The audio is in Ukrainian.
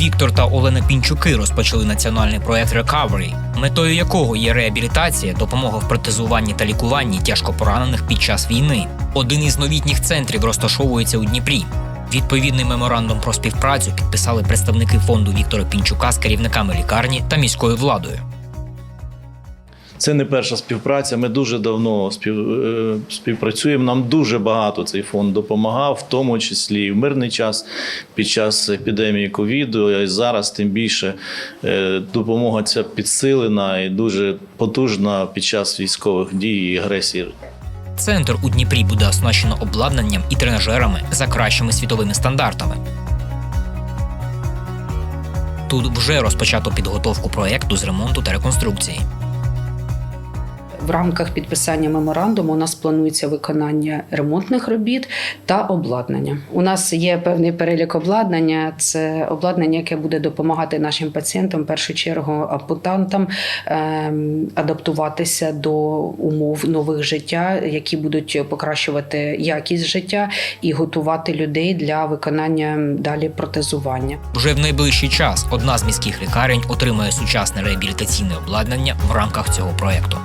Віктор та Олена Пінчуки розпочали національний проект Recovery, метою якого є реабілітація, допомога в протезуванні та лікуванні тяжко поранених під час війни. Один із новітніх центрів розташовується у Дніпрі. Відповідний меморандум про співпрацю підписали представники фонду Віктора Пінчука з керівниками лікарні та міською владою. Це не перша співпраця. Ми дуже давно е, співпрацюємо. Нам дуже багато цей фонд допомагав, в тому числі і в мирний час під час епідемії ковіду. І зараз тим більше е, допомога ця підсилена і дуже потужна під час військових дій і агресії. Центр у Дніпрі буде оснащено обладнанням і тренажерами за кращими світовими стандартами. Тут вже розпочато підготовку проєкту з ремонту та реконструкції. В рамках підписання меморандуму у нас планується виконання ремонтних робіт та обладнання. У нас є певний перелік обладнання. Це обладнання, яке буде допомагати нашим пацієнтам, в першу чергу ампутантам, ем, адаптуватися до умов нових життя, які будуть покращувати якість життя і готувати людей для виконання далі протезування. Вже в найближчий час одна з міських лікарень отримає сучасне реабілітаційне обладнання в рамках цього проєкту.